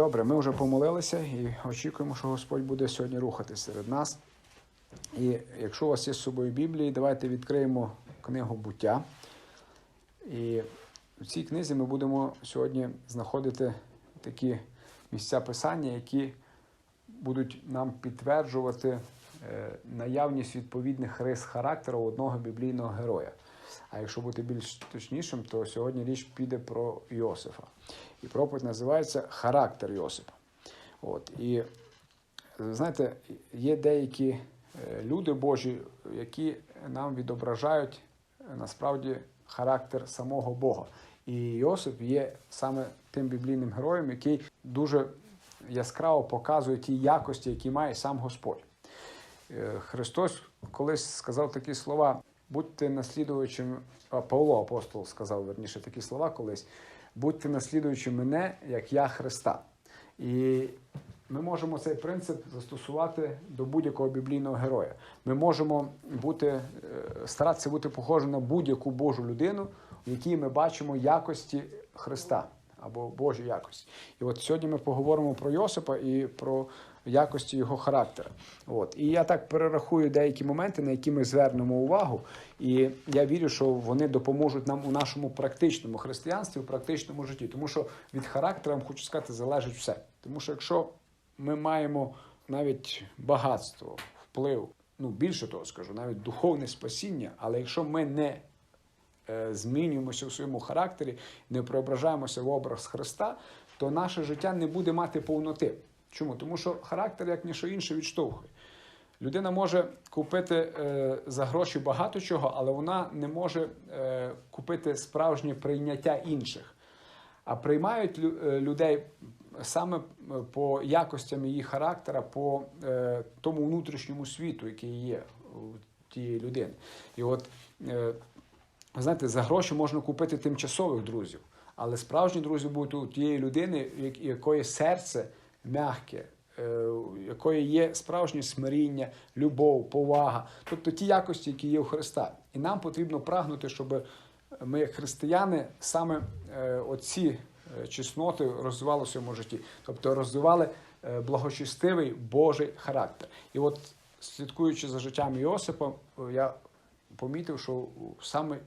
Добре, ми вже помолилися і очікуємо, що Господь буде сьогодні рухатись серед нас. І якщо у вас є з собою Біблії, давайте відкриємо книгу буття. І в цій книзі ми будемо сьогодні знаходити такі місця писання, які будуть нам підтверджувати е, наявність відповідних рис характеру одного біблійного героя. А якщо бути більш точнішим, то сьогодні річ піде про Йосифа. І проповідь називається Характер Йосипа. От. І знаєте, є деякі е, люди Божі, які нам відображають е, насправді характер самого Бога. І Йосип є саме тим біблійним героєм, який дуже яскраво показує ті якості, які має сам Господь. Е, Христос колись сказав такі слова: будьте наслідувачем, Павло апостол сказав верніше такі слова колись: будьте наслідуючи мене, як я Христа. І ми можемо цей принцип застосувати до будь-якого біблійного героя. Ми можемо бути, е, старатися бути похожим на будь-яку Божу людину, в якій ми бачимо якості Христа або Божі якості. І от сьогодні ми поговоримо про Йосипа і про якості його характера. От. І я так перерахую деякі моменти, на які ми звернемо увагу. І я вірю, що вони допоможуть нам у нашому практичному християнстві, у практичному житті. Тому що від характера, вам хочу сказати, залежить все. Тому що якщо ми маємо навіть багатство, вплив, ну більше того скажу, навіть духовне спасіння, але якщо ми не е, змінюємося в своєму характері, не преображаємося в образ Христа, то наше життя не буде мати повноти. Чому? Тому що характер, як ніщо інше, відштовхує. Людина може купити е, за гроші багато чого, але вона не може е, купити справжнє прийняття інших. А приймають е, людей саме е, по якостям її характера, по е, тому внутрішньому світу, який є у тієї людини. І от, е, знаєте, за гроші можна купити тимчасових друзів, але справжні друзі будуть у тієї людини, як- якої серце м'яке, е, якої є справжнє смиріння, любов, повага, тобто ті якості, які є у Христа. І нам потрібно прагнути, щоб ми, як християни, саме е, оці е, чесноти розвивали в своєму житті, тобто розвивали благочестивий Божий характер. І от слідкуючи за життям Іосипа, е, я помітив, що саме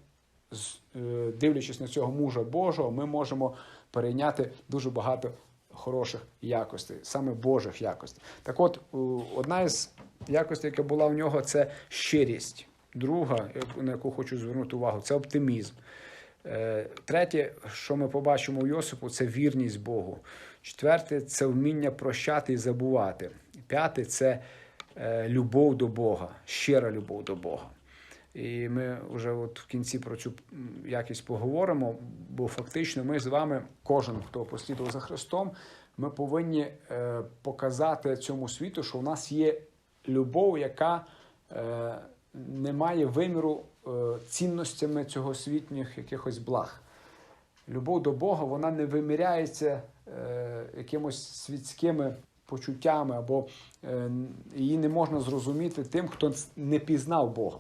дивлячись на цього мужа Божого, ми можемо перейняти дуже багато хороших якостей, саме Божих якостей. Так от, одна із якостей, яка була у нього, це щирість. Друга, на яку хочу звернути увагу, це оптимізм. Е, Третє, що ми побачимо у Йосипу, це вірність Богу. Четверте це вміння прощати і забувати. П'яте це е, любов до Бога, щира любов до Бога. І ми вже от в кінці про цю якість поговоримо, бо фактично ми з вами, кожен, хто послідував за Христом, ми повинні е, показати цьому світу, що у нас є любов, яка е, не має виміру е, цінностями цього світніх якихось благ. Любов до Бога вона не виміряється якимось світськими почуттями, або е, її не можна зрозуміти тим, хто не пізнав Бога.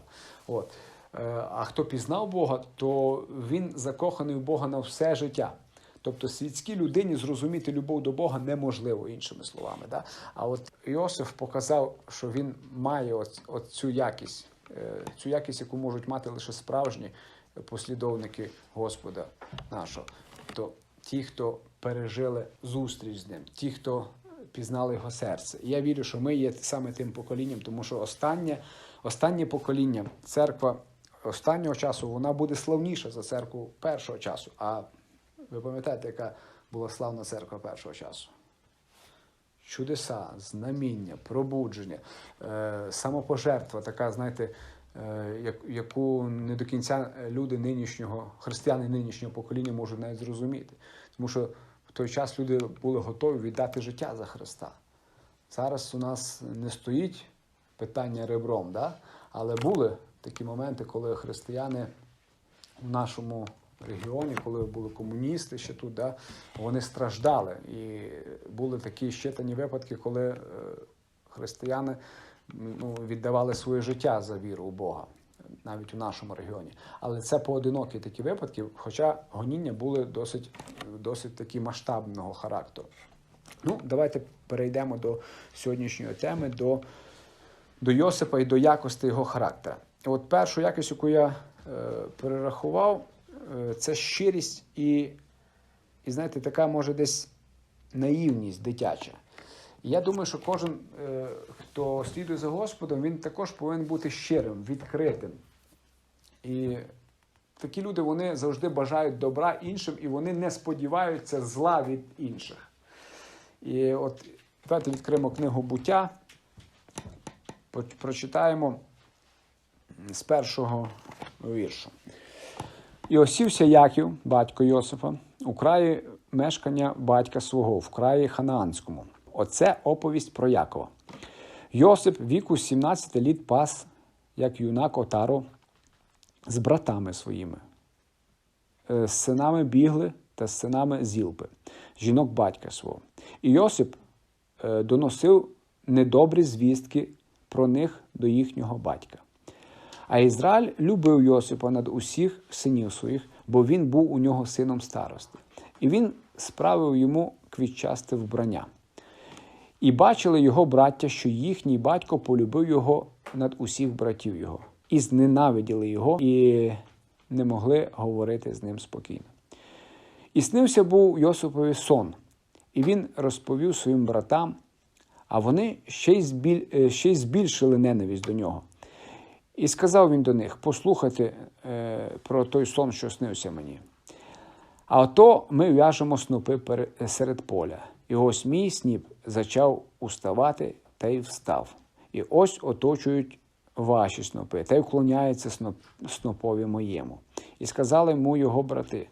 От. Е, а хто пізнав Бога, то він закоханий в Бога на все життя. Тобто світській людині зрозуміти любов до Бога неможливо, іншими словами. Да? А от Іосиф показав, що він має цю якість, е, цю якість, яку можуть мати лише справжні послідовники Господа нашого. Тобто ті, хто пережили зустріч з ним, ті, хто пізнали його серце. І я вірю, що ми є саме тим поколінням, тому що останнє, останнє покоління, церква останнього часу, вона буде славніша за церкву першого часу. А ви пам'ятаєте, яка була славна церква першого часу? Чудеса, знаміння, пробудження, е, самопожертва, така, знаєте, е, яку не до кінця люди нинішнього, християни нинішнього покоління можуть навіть зрозуміти. Тому що той час люди були готові віддати життя за Христа. Зараз у нас не стоїть питання ребром, да? але були такі моменти, коли християни в нашому регіоні, коли були комуністи ще тут, да, вони страждали. І були такі щитані випадки, коли е, християни ну, віддавали своє життя за віру у Бога, навіть у нашому регіоні. Але це поодинокі такі випадки, хоча гоніння були досить, досить такі масштабного характеру. Ну, давайте перейдемо до сьогоднішньої теми, до, до Йосипа і до якості його характера. От першу якість, яку я е, перерахував, е, це щирість і, і, знаєте, така може десь наївність дитяча. Я думаю, що кожен, е, хто слідує за Господом, він також повинен бути щирим, відкритим. І такі люди вони завжди бажають добра іншим, і вони не сподіваються зла від інших. І от давайте відкриємо книгу буття, прочитаємо з першого віршу. І осівся Яків, батько Йосифа, у краї мешкання батька свого, в краї Ханаанському. Оце оповість про Якова. Йосип віку 17 літ пас, як юнак отару, з братами своїми, е, з синами бігли та з синами зілпи, жінок батька свого. І Йосип е, доносив недобрі звістки про них до їхнього батька. А Ізраїль любив Йосипа над усіх синів своїх, бо він був у нього сином старости. І він справив йому квітчасте вбрання. І бачили його браття, що їхній батько полюбив його над усіх братів його, і зненавиділи його, і не могли говорити з ним спокійно. І снився був Йосипові сон, і він розповів своїм братам, а вони ще й, збіль... е, ще й збільшили ненависть до нього. І сказав він до них: послухайте е, про той сон, що снився мені. А ото ми в'яжемо снопи серед поля. І ось мій сніп зачав уставати та й встав. І ось оточують ваші снопи, та й вклоняється сноп, снопові моєму. І сказали йому його брати: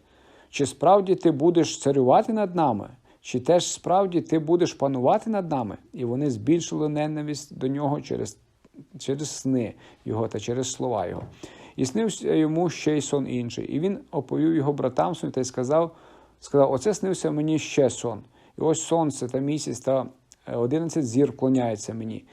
чи справді ти будеш царювати над нами? Чи теж справді ти будеш панувати над нами? І вони збільшили ненависть до нього через, через сни його та через слова його. І снився йому ще й сон інший. І він оповів його братам своїм та й сказав: сказав: Оце снився мені ще сон. І ось сонце та місяць та е, одинадцять зір вклоняються мені.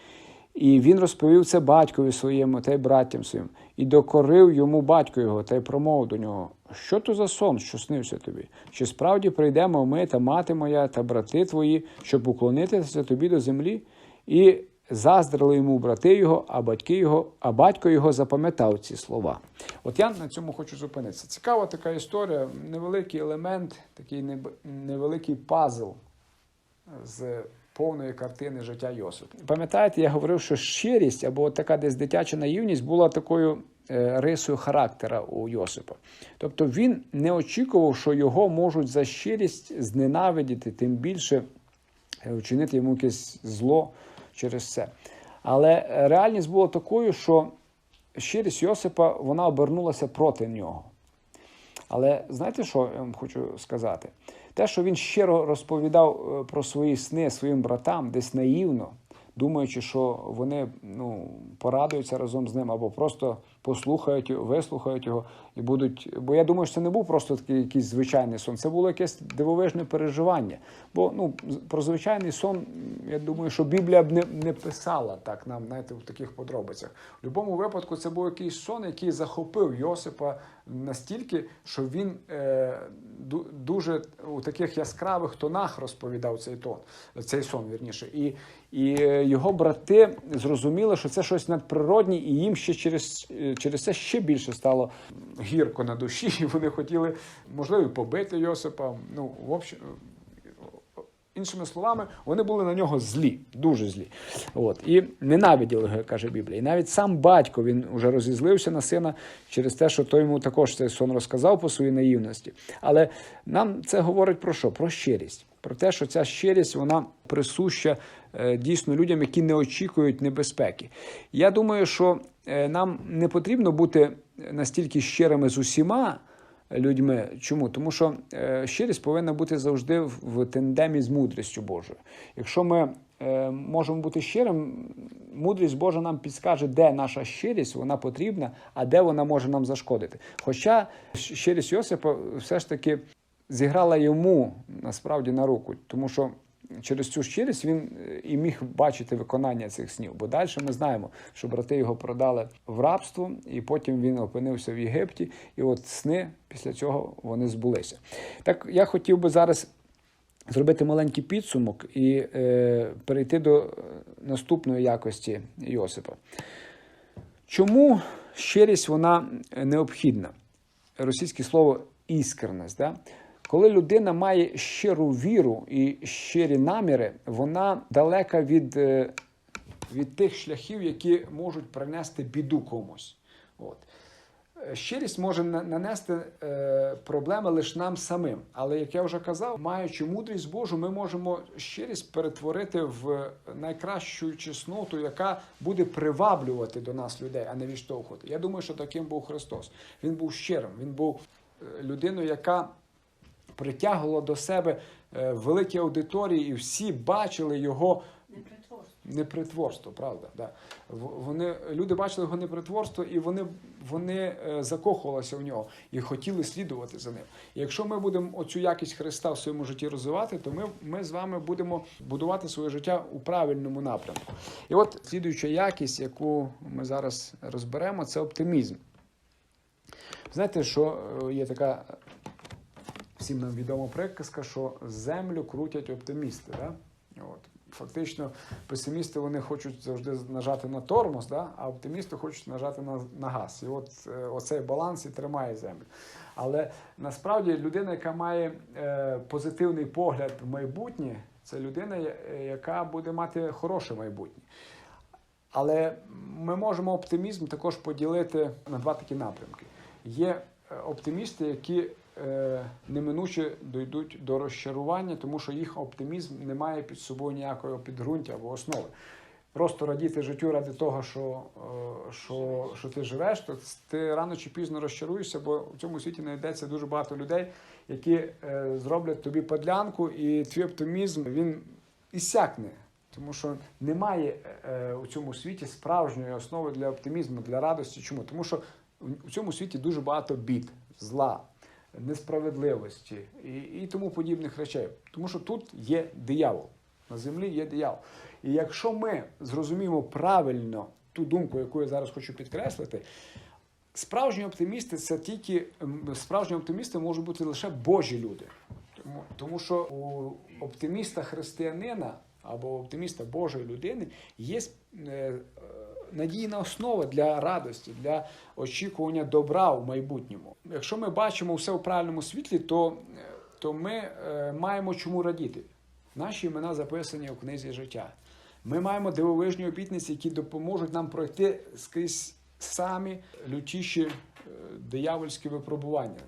І він розповів це батькові своєму та й браттям своїм, і докорив йому батько його та й промовив до нього: Що то за сон, що снився тобі? Чи справді прийдемо ми та мати моя та брати твої, щоб уклонитися тобі до землі? І заздрили йому брати його, а батьки його, а батько його запам'ятав ці слова. От я на цьому хочу зупинитися. Цікава така історія, невеликий елемент, такий невеликий пазл з повної картини життя Йосипа. Пам'ятаєте, я говорив, що щирість або така десь дитяча наївність була такою е, рисою характера у Йосипа. Тобто він не очікував, що його можуть за щирість зненавидіти, тим більше е, вчинити йому якесь зло через це. Але е, реальність була такою, що щирість Йосипа вона обернулася проти нього. Але знаєте, що я вам хочу сказати? Те, що він щиро розповідав е, про свої сни своїм братам, десь наївно, думаючи, що вони ну, порадуються разом з ним або просто послухають, вислухають його і будуть. Бо я думаю, що це не був просто такий якийсь звичайний сон, це було якесь дивовижне переживання. Бо ну, про звичайний сон, я думаю, що Біблія б не, не писала так нам, знаєте, в таких подробицях. В будь-якому випадку це був якийсь сон, який захопив Йосипа настільки, що він е, дуже у таких яскравих тонах розповідав цей тон, цей сон, вірніше. І, і е, його брати зрозуміли, що це щось надприроднє, і їм ще через, е, через це ще більше стало гірко на душі. І вони хотіли, можливо, побити Йосипа. Ну, в общем, Іншими словами, вони були на нього злі, дуже злі. От. І ненавиділи його, каже Біблія. І навіть сам батько він вже розізлився на сина через те, що той йому також цей сон розказав по своїй наївності. Але нам це говорить про що? Про щирість. Про те, що ця щирість вона присуща е, дійсно людям, які не очікують небезпеки. Я думаю, що е, нам не потрібно бути настільки щирими з усіма людьми. Чому? Тому що е, щирість повинна бути завжди в, тендемі з мудрістю Божою. Якщо ми можемо бути щирим, мудрість Божа нам підскаже, де наша щирість вона потрібна, а де вона може нам зашкодити. Хоча щирість Йосипа все ж таки зіграла йому насправді на руку, тому що. Через цю щирість він е, і міг бачити виконання цих снів. Бо далі ми знаємо, що брати його продали в рабство, і потім він опинився в Єгипті, і от сни після цього вони збулися. Так я хотів би зараз зробити маленький підсумок і е, перейти до е, наступної якості Йосипа. Чому щирість вона необхідна? Російське слово іскренність. Да? Коли людина має щиру віру і щирі наміри, вона далека від, е, від тих шляхів, які можуть принести біду комусь. От. Е, Щирість може нанести е, проблеми лише нам самим. Але як я вже казав, маючи мудрість Божу, ми можемо щирість перетворити в найкращу чесноту, яка буде приваблювати до нас людей, а не відштовхувати. Я думаю, що таким був Христос. Він був щирим, він був е, людиною, яка притягувала до себе е, великі аудиторії, і всі бачили його Непритворство. непритворство, правда. Да. Вони, люди бачили його непритворство, і вони, вони е, закохувалися в нього і хотіли слідувати за ним. І якщо ми будемо оцю якість Христа в своєму житті розвивати, то ми, ми з вами будемо будувати своє життя у правильному напрямку. І от слідуюча якість, яку ми зараз розберемо, це оптимізм. Знаєте, що е, є така всім нам відома приказка, що землю крутять оптимісти. Да? От. Фактично, песимісти вони хочуть завжди нажати на тормоз, да? а оптимісти хочуть нажати на, на газ. І от е, оцей баланс і тримає землю. Але насправді людина, яка має е, позитивний погляд в майбутнє, це людина, яка буде мати хороше майбутнє. Але ми можемо оптимізм також поділити на два такі напрямки. Є е, оптимісти, які е, неминуче дійдуть до розчарування, тому що їх оптимізм не має під собою ніякого підґрунтя або основи. Просто радіти життю ради того, що, е, що, що ти живеш, то ти рано чи пізно розчаруєшся, бо в цьому світі знайдеться дуже багато людей, які е, зроблять тобі подлянку, і твій оптимізм він іссякне. Тому що немає е, у цьому світі справжньої основи для оптимізму, для радості. Чому? Тому що у цьому світі дуже багато бід, зла, несправедливості і, і тому подібних речей. Тому що тут є диявол. На землі є диявол. І якщо ми зрозуміємо правильно ту думку, яку я зараз хочу підкреслити, справжні оптимісти це тільки справжні оптимісти можуть бути лише Божі люди. Тому, тому що у оптиміста християнина або оптиміста Божої людини є е, надійна основа для радості, для очікування добра в майбутньому. Якщо ми бачимо все у правильному світлі, то, е, то ми е, маємо чому радіти. Наші імена записані у книзі життя. Ми маємо дивовижні обітниці, які допоможуть нам пройти скрізь самі лютіші е, диявольські випробування.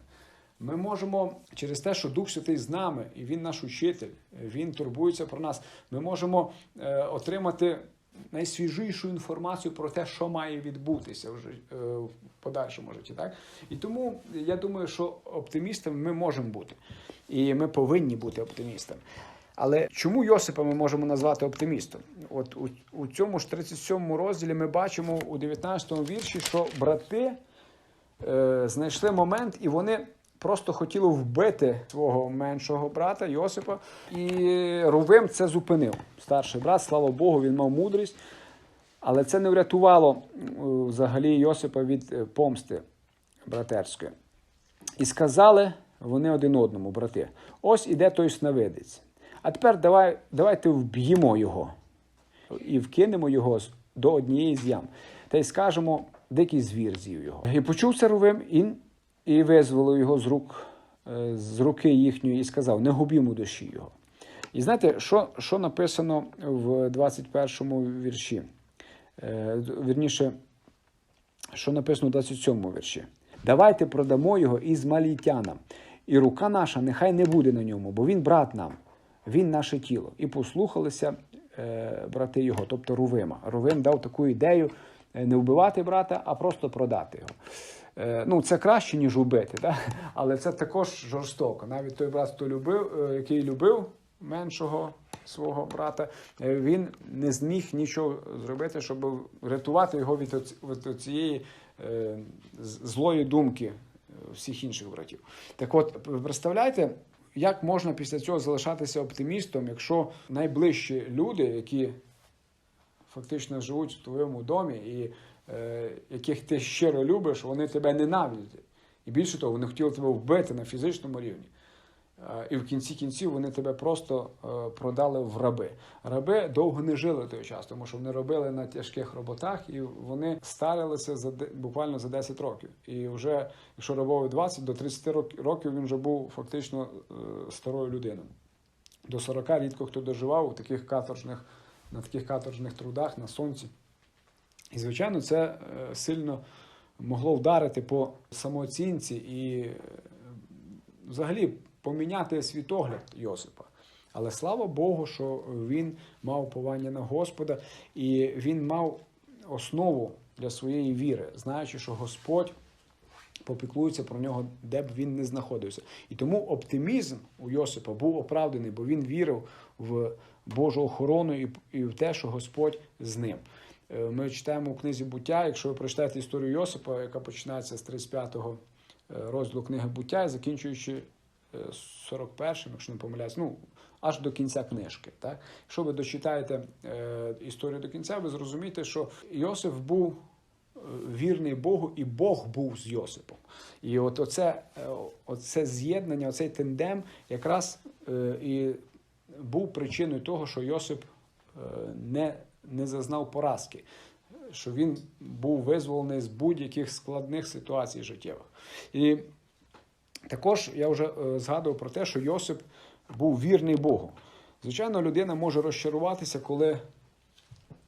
Ми можемо через те, що Дух Святий з нами, і Він наш учитель, Він турбується про нас. Ми можемо е, отримати найсвіжішу інформацію про те, що має відбутися в, жи- е, в подальшому житті. Так? І тому я думаю, що оптимістами ми можемо бути. І ми повинні бути оптимістами. Але чому Йосипа ми можемо назвати оптимістом? От у, у цьому ж 37 розділі ми бачимо у 19 вірші, що брати е, знайшли момент, і вони просто хотіли вбити свого меншого брата Йосипа. І Рувим це зупинив. Старший брат, слава Богу, він мав мудрість. Але це не врятувало взагалі Йосипа від е, помсти братерської. І сказали вони один одному, брати: ось іде той сновидець. А тепер давай, давайте вб'ємо його і вкинемо його до однієї з ям. Та й скажемо, дикий звір з'їв його. І почув Рувим і, визволив його з рук, е, з руки їхньої і сказав: не губімо душі його. І знаєте, що, що написано в 21 вірші? Е, Вірніше, що написано в 27 вірші. Давайте продамо його ізмалітянам, і рука наша нехай не буде на ньому, бо він брат нам, він наше тіло. І послухалися е, брати його, тобто Рувима. Рувим дав таку ідею е, не вбивати брата, а просто продати його. Е, ну, це краще, ніж убити, да? але це також жорстоко. Навіть той брат, хто любив, е, який любив меншого свого брата, е, він не зміг нічого зробити, щоб врятувати його від, цієї злої думки всіх інших братів. Так от, представляєте, як можна після цього залишатися оптимістом, якщо найближчі люди, які фактично живуть в твоєму домі і яких ти щиро любиш, вони тебе ненавидять. І більше того, вони хотіли тебе вбити на фізичному рівні. е, і в кінці кінців вони тебе просто е, продали в раби. Раби довго не жили той час, тому що вони робили на тяжких роботах, і вони старилися за буквально за 10 років. І вже, якщо рабові 20, до 30 рок- років він вже був фактично е, старою людиною. До 40 рідко хто доживав у таких каторжних, на таких каторжних трудах на сонці. І, звичайно, це е, сильно могло вдарити по самооцінці і е, взагалі поміняти світогляд Йосипа. Але слава Богу, що він мав повання на Господа, і він мав основу для своєї віри, знаючи, що Господь попіклується про нього, де б він не знаходився. І тому оптимізм у Йосипа був оправданий, бо він вірив в Божу охорону і, і в те, що Господь з ним. Е, Ми читаємо у книзі буття, якщо ви прочитаєте історію Йосипа, яка починається з 35-го е, розділу книги буття і закінчуючи е, 41-м, якщо не помиляюсь, ну аж до кінця книжки. Так? Якщо ви дочитаєте е, історію до кінця, ви зрозумієте, що Йосиф був е, вірний Богу, і Бог був з Йосипом. І от оце, е, оце з'єднання, оцей тендем якраз е, і був причиною того, що Йосип е, не, не зазнав поразки, що він був визволений з будь-яких складних ситуацій життєвих. І також я вже е, згадував про те, що Йосип був вірний Богу. Звичайно, людина може розчаруватися, коли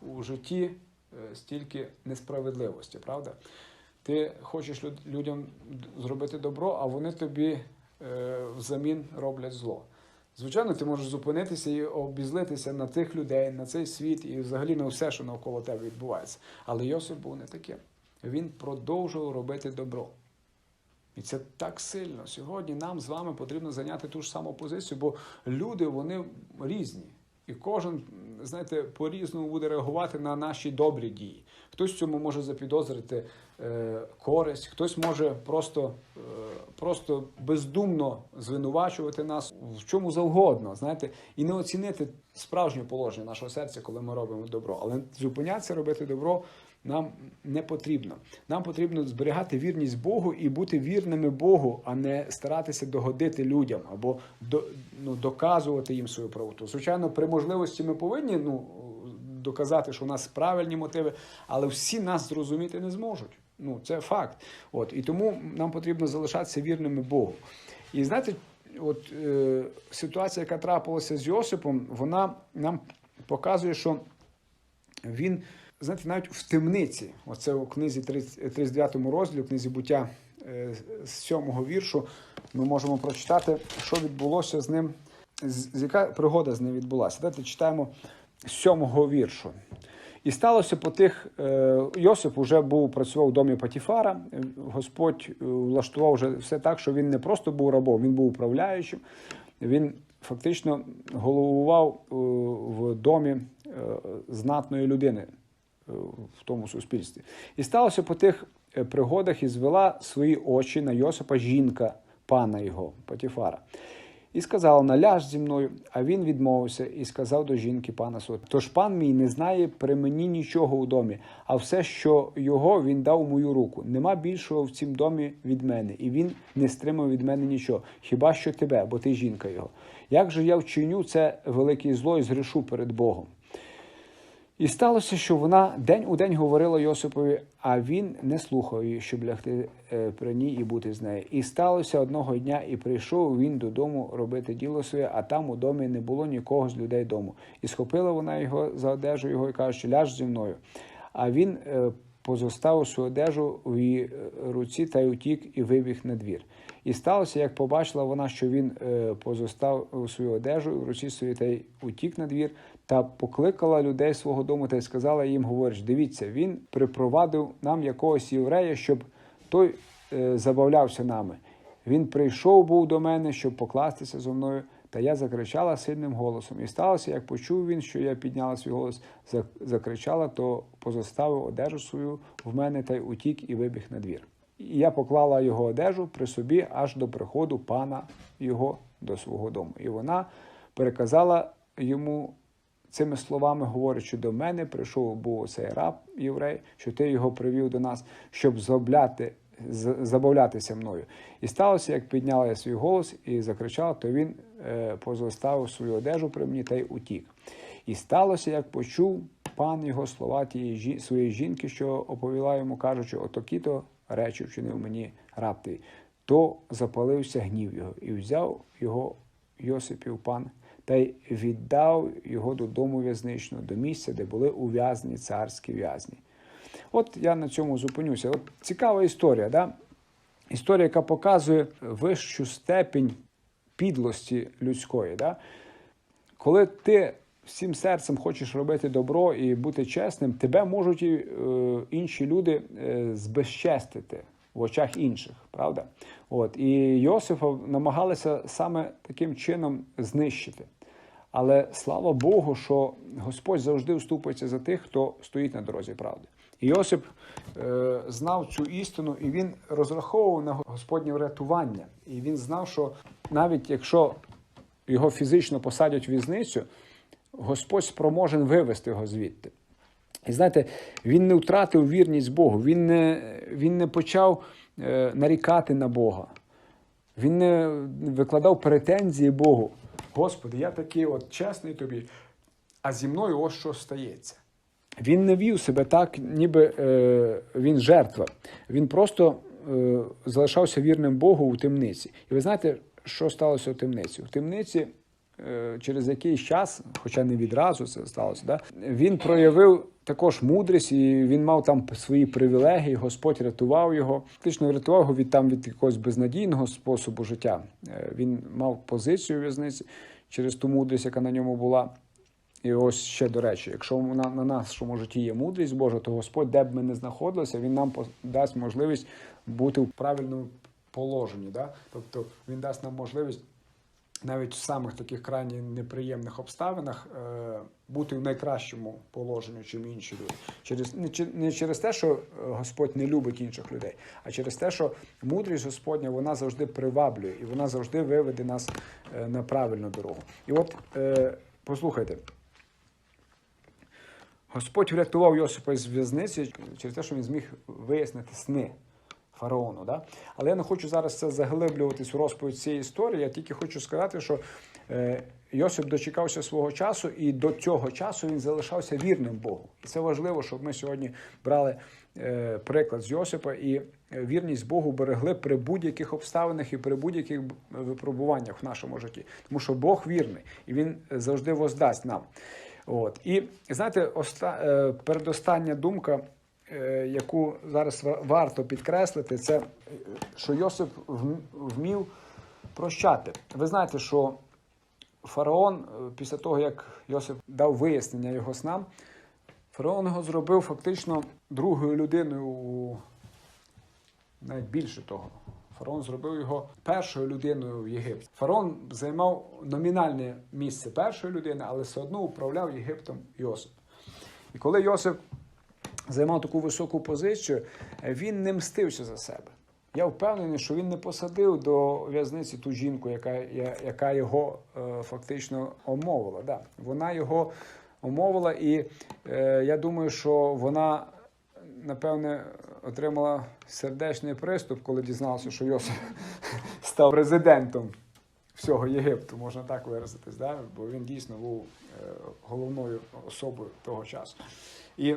у житті е, стільки несправедливості, правда? Ти хочеш людям зробити добро, а вони тобі е, взамін роблять зло. Звичайно, ти можеш зупинитися і обізлитися на тих людей, на цей світ і взагалі на все, що навколо тебе відбувається. Але Йосип був не таким. Він продовжував робити добро. І це так сильно. Сьогодні нам з вами потрібно зайняти ту ж саму позицію, бо люди вони різні. І кожен, знаєте, по-різному буде реагувати на наші добрі дії. Хтось цьому може запідозрити е, користь, хтось може просто, е, просто бездумно звинувачувати нас в чому завгодно, знаєте, і не оцінити справжнє положення нашого серця, коли ми робимо добро. Але зупинятися робити добро нам не потрібно. Нам потрібно зберігати вірність Богу і бути вірними Богу, а не старатися догодити людям або до, ну, доказувати їм свою правоту. Звичайно, при можливості ми повинні ну, доказати, що у нас правильні мотиви, але всі нас зрозуміти не зможуть. Ну, це факт. От, і тому нам потрібно залишатися вірними Богу. І знаєте, от е, ситуація, яка трапилася з Йосипом, вона нам показує, що він, знаєте, навіть в темниці, оце у книзі 30 39 розділі, у книзі буття е, з 7 віршу, ми можемо прочитати, що відбулося з ним, з яка пригода з ним відбулася. Давайте читаємо 7 віршу. І сталося по тих, е, Йосип вже був працював у домі Патіфара. Господь е, влаштував вже все так, що він не просто був рабом, він був управляючим. Він фактично головував е, в домі знатної людини в тому суспільстві. І сталося по тих пригодах і звела свої очі на Йосипа жінка пана його, Патіфара. І сказала наляж зі мною. А він відмовився і сказав до жінки пана Сот. Тож пан мій не знає при мені нічого у домі, а все, що його, він дав у мою руку. Нема більшого в цім домі від мене, і він не стримав від мене нічого, хіба що тебе, бо ти жінка його. Як же я вчиню це велике зло і згрешу перед Богом? І сталося, що вона день у день говорила Йосипові, а він не слухав її, щоб лягти е, при ній і бути з нею. І сталося одного дня, і прийшов він додому робити діло своє, а там у домі не було нікого з людей дому. І схопила вона його за одежу його і каже, що ляж зі мною. А він е, позоставив свою одежу в її е, руці та й утік і вибіг на двір. І сталося, як побачила вона, що він е, позостав свою одежу в руці своїй та й утік на двір, та покликала людей свого дому та й сказала їм, говориш, дивіться, він припровадив нам якогось єврея, щоб той е, забавлявся нами. Він прийшов був до мене, щоб покластися зо мною, та я закричала сильним голосом. І сталося, як почув він, що я підняла свій голос, закричала, то позоставив одежу свою в мене та й утік і вибіг на двір. І я поклала його одежу при собі аж до приходу пана його до свого дому. І вона переказала йому цими словами, говорить, що до мене прийшов був цей раб єврей, що ти його привів до нас, щоб забавляти, з- забавлятися мною. І сталося, як підняла я свій голос і закричала, то він е, позоставив свою одежу при мені та й утік. І сталося, як почув пан його слова тієї своєї жінки, що оповіла йому, кажучи, отакі-то речі вчинив мені раб. То запалився гнів його, і взяв його Йосипів пан та й віддав його додому в'язничного, до місця, де були ув'язнені царські в'язні. От я на цьому зупинюся. От цікава історія, да? історія, яка показує вищу степінь підлості людської. Да? Коли ти всім серцем хочеш робити добро і бути чесним, тебе можуть і, е, інші люди е, збезчестити в очах інших, правда? От. І Йосифа намагалися саме таким чином знищити. Але слава Богу, що Господь завжди вступиться за тих, хто стоїть на дорозі правди. Йосип е, знав цю істину, і він розраховував на Господнє врятування. І він знав, що навіть якщо його фізично посадять в в'язницю, Господь спроможен вивести його звідти. І знаєте, він не втратив вірність Богу, він не, він не почав е, нарікати на Бога. Він не викладав претензії Богу. Господи, я такий от чесний тобі, а зі мною ось що стається. Він не вів себе так, ніби е, він жертва. Він просто е, залишався вірним Богу у темниці. І ви знаєте, що сталося у темниці? У темниці е, через якийсь час, хоча не відразу це сталося, да, він проявив також мудрість, і він мав там свої привілегії. Господь рятував його. Фактично врятував його від там від якогось безнадійного способу життя. Е, Він мав позицію в'язниці через ту мудрість, яка на ньому була. І ось ще до речі, якщо на, на нашому житті є мудрість Божа, то Господь, де б ми не знаходилися, Він нам дасть можливість бути в правильному положенні. Да? Тобто Він дасть нам можливість навіть в самих таких крайні неприємних обставинах е, бути в найкращому положенні, чим інші люди. Через не, не через те, що е, Господь не любить інших людей, а через те, що мудрість Господня вона завжди приваблює і вона завжди виведе нас е, на правильну дорогу. І от е, послухайте. Господь врятував Йосипа з в'язниці через те, що він зміг вияснити сни фараону. Да? Але я не хочу зараз це заглиблюватись у розповідь цієї історії. Я тільки хочу сказати, що е, Йосип дочекався свого часу, і до цього часу він залишався вірним Богу. І це важливо, щоб ми сьогодні брали е, приклад з Йосипа і е, вірність Богу берегли при будь-яких обставинах і при будь-яких випробуваннях в нашому житті. Тому що Бог вірний і він завжди воздасть нам. От. І знаєте, оста... е, передостання думка, е, яку зараз варто підкреслити, це що Йосип вмів прощати. Ви знаєте, що фараон, е, після того, як Йосип дав вияснення його снам, фараон його зробив фактично другою людиною навіть більше того. Фараон зробив його першою людиною в Єгипті. Фараон займав номінальне місце першої людини, але все одно управляв Єгиптом Йосип. І коли Йосип займав таку високу позицію, він не мстився за себе. Я впевнений, що він не посадив до в'язниці ту жінку, яка, яка його е, фактично омовила. Да. Вона його омовила, і е, я думаю, що вона, напевне, отримала сердечний приступ, коли дізналася, що Йосип став президентом всього Єгипту, можна так виразитись, да? бо він дійсно був е, головною особою того часу. І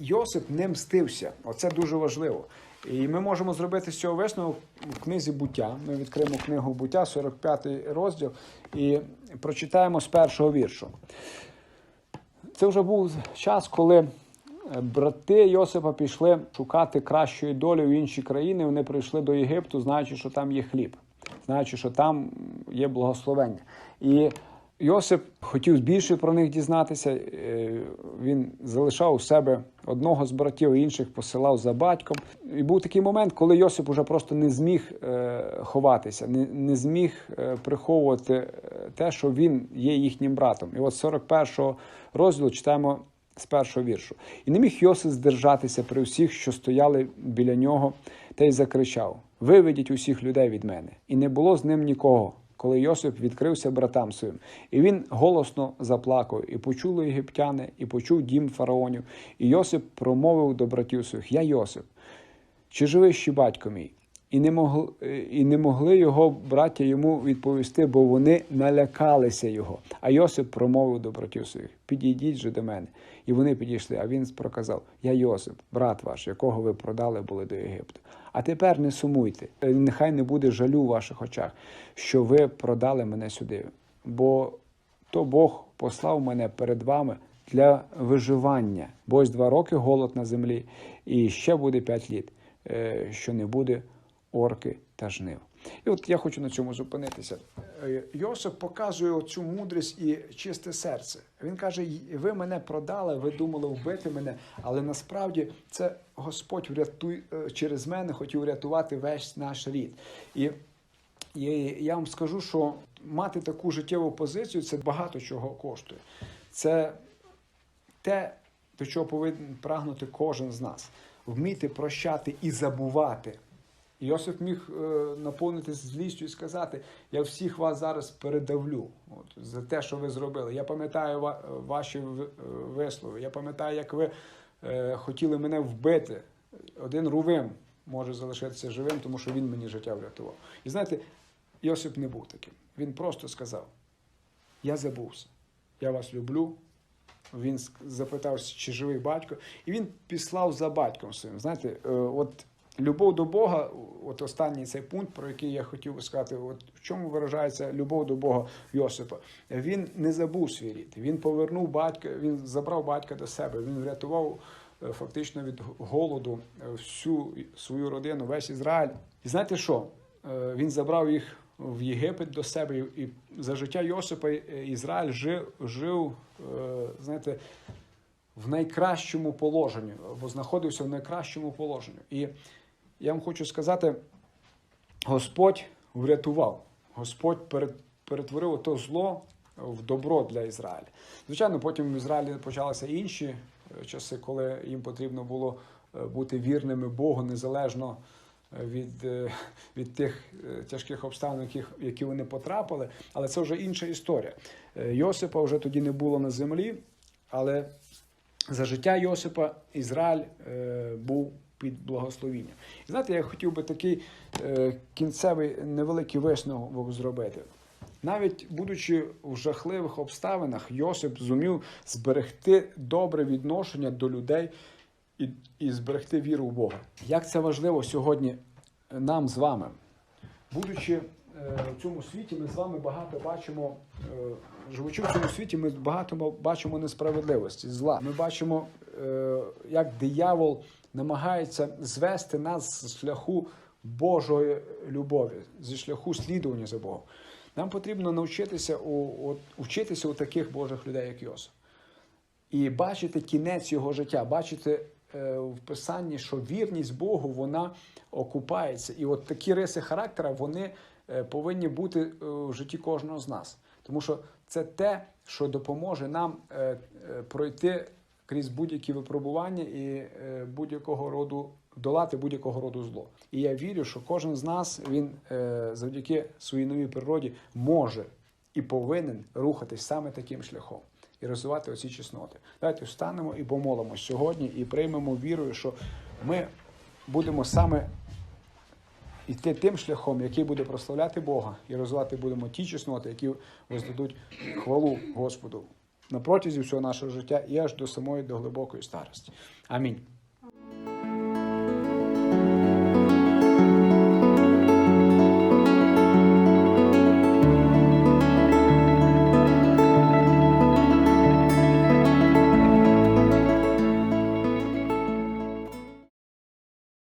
Йосип не мстився. Оце дуже важливо. І ми можемо зробити з цього висновок в книзі буття. Ми відкриємо книгу буття, 45 розділ, і прочитаємо з першого віршу. Це вже був час, коли брати Йосипа пішли шукати кращої долі в інші країни. Вони прийшли до Єгипту, знаючи, що там є хліб, знаючи, що там є благословення. І Йосип хотів більше про них дізнатися. Е, Він залишав у себе одного з братів, інших посилав за батьком. І був такий момент, коли Йосип уже просто не зміг е, ховатися, не, зміг е, приховувати е, те, що він є їхнім братом. І от з 41 розділу читаємо з першого віршу. І не міг Йосип здержатися при всіх, що стояли біля нього, та й закричав: Виведіть усіх людей від мене. І не було з ним нікого, коли Йосип відкрився братам своїм. І він голосно заплакав, і почули єгиптяни, і почув дім фараонів. І Йосип промовив до братів своїх: Я Йосип, чи живий ще батько мій? І не, могли, і не могли його браття йому відповісти, бо вони налякалися його. А Йосип промовив до братів своїх: Підійдіть же до мене. І вони підійшли. А він проказав: Я Йосип, брат ваш, якого ви продали були до Єгипту. А тепер не сумуйте, Е, нехай не буде жалю у ваших очах, що ви продали мене сюди. Бо то Бог послав мене перед вами для виживання. Бо ось два роки голод на землі, і ще буде п'ять літ, е, що не буде орки та жнив. І от я хочу на цьому зупинитися. Е, Йосип показує оцю мудрість і чисте серце. Він каже: ви мене продали, ви думали вбити мене, але насправді це Господь врятуй, е, через мене хотів врятувати весь наш рід. І і я вам скажу, що мати таку життєву позицію це багато чого коштує. Це те, до чого повинен прагнути кожен з нас. Вміти прощати і забувати. Йосип міг е, наповнитись злістю і сказати: Я всіх вас зараз передавлю от, за те, що ви зробили. Я пам'ятаю ваші е, вислови. Я пам'ятаю, як ви е, хотіли мене вбити. Один рувим може залишитися живим, тому що він мені життя врятував. І знаєте, Йосип не був таким. Він просто сказав: Я забувся, я вас люблю. Він запитав, чи живий батько, і він післав за батьком своїм. Знаєте, от любов до Бога, от останній цей пункт, про який я хотів сказати, от в чому виражається любов до Бога Йосипа. Він не забув свій рід. Він повернув батька, він забрав батька до себе. Він врятував е, фактично від голоду е, всю свою родину, весь Ізраїль. І знаєте що? Е, Він забрав їх в Єгипет до себе, і за життя Йосипа Ізраїль жив, жив знаєте, в найкращому положенні, або знаходився в найкращому положенні. І я вам хочу сказати, Господь врятував, Господь перетворив то зло в добро для Ізраїля. Звичайно, потім в Ізраїлі почалися інші е, часи, коли їм потрібно було е, бути вірними Богу незалежно е, від, від тих тяжких обставин, яких, які вони потрапили. Але це вже інша історія. Йосипа вже тоді не було на землі, але за життя Йосипа Ізраїль був під благословінням. І знаєте, я хотів би такий е, кінцевий невеликий висновок зробити. Навіть будучи в жахливих обставинах, Йосип зумів зберегти добре відношення до людей і, і зберегти віру в Бога. Як це важливо сьогодні нам з вами? Будучи е, в цьому світі, ми з вами багато бачимо, е, живучи в цьому світі, ми багато бачимо несправедливості, зла. Ми бачимо, е, як диявол намагається звести нас з шляху Божої любові, зі шляху слідування за Богом. Нам потрібно навчитися у, от, вчитися у таких Божих людей, як Йосип. І бачити кінець його життя, бачити е, в писанні, що вірність Богу вона окупається. І от такі риси характера вони е, повинні бути е, в житті кожного з нас. Тому що це те, що допоможе нам е, е, пройти крізь будь-які випробування і е, будь-якого роду долати будь-якого роду зло. І я вірю, що кожен з нас він е, завдяки своїй новій природі може і повинен рухатись саме таким шляхом і розвивати оці чесноти. Давайте встанемо і помолимось сьогодні, і приймемо вірою, що ми будемо саме йти тим шляхом, який буде прославляти Бога, і розвивати будемо ті чесноти, які воздадуть хвалу Господу на протязі всього нашого життя і аж до самої до глибокої старості. Амінь.